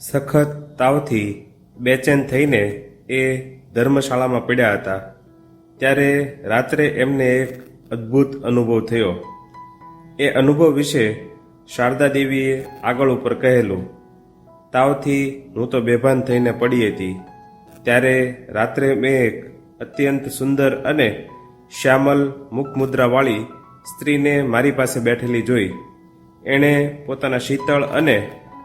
સખત તાવથી બેચેન થઈને એ ધર્મશાળામાં પડ્યા હતા. ત્યારે રાત્રે એમને એક અદ્ભુત અનુભવ થયો. એ અનુભવ વિશે શારદા દેવીએ આગળ ઉપર કહેલું, તાવથી હું તો બેભાન થઈને પડી હતી. ત્યારે રાત્રે મેં એક અત્યંત સુંદર અને શ્યામલ મુખમુદ્રાવાળી સ્ત્રીને મારી પાસે બેઠેલી જોઈ. એણે પોતાના શીતળ અને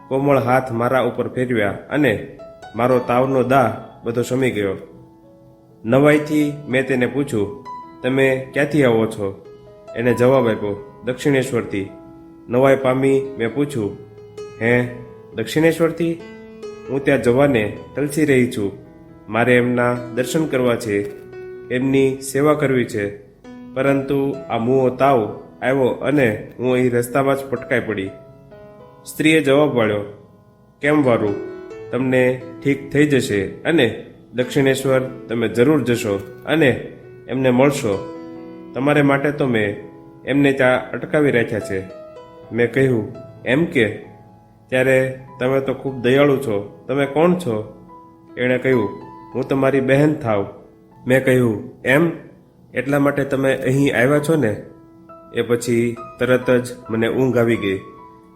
કોમળ હાથ મારા ઉપર ફેરવ્યા અને મારો તાવનો દાહ બધો શમી ગયો. નવાઈથી મેં તેને પૂછ્યું, તમે ક્યાંથી આવો છો? એને જવાબ આપ્યો, દક્ષિણેશ્વરથી. નવાઈ પામી મેં પૂછ્યું, હે, દક્ષિણેશ્વરથી? હું ત્યાં જવાને તલસી રહી છું. મારે એમના દર્શન કરવા છે. એમની સેવા કરવી છે. પરંતુ આ મુઓ તાવ આવ્યો અને હું અહીં રસ્તામાં જ પટકાઈ પડી. સ્ત્રીએ જવાબ વાળ્યો કેમ વારું? તમને ઠીક થઈ જશે અને દક્ષિણેશ્વર તમે જરૂર જશો અને એમને મળશો. તમારે માટે તો મેં એમને ત્યાં અટકાવી રાખ્યા છે. મેં કહ્યું, એમ કે? ત્યારે તમે તો ખૂબ દયાળુ છો. તમે કોણ છો? એણે કહ્યું, હું તમારી બહેન થાવ. મેં કહ્યું, એમ? એટલા માટે તમે અહીં આવ્યા છો ને? એ પછી તરત જ મને ઊંઘ આવી ગઈ.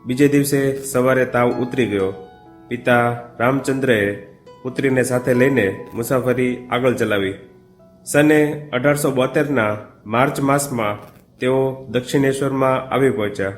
બીજે દિવસે સવારે તાવ ઉતરી ગયો. પિતા રામચંદ્રએ પુત્રીને સાથે લઈને મુસાફરી આગળ ચલાવી. સને અઢારસો બોતેરના માર્ચ માસમાં તેઓ દક્ષિણેશ્વરમાં આવી પહોંચ્યા.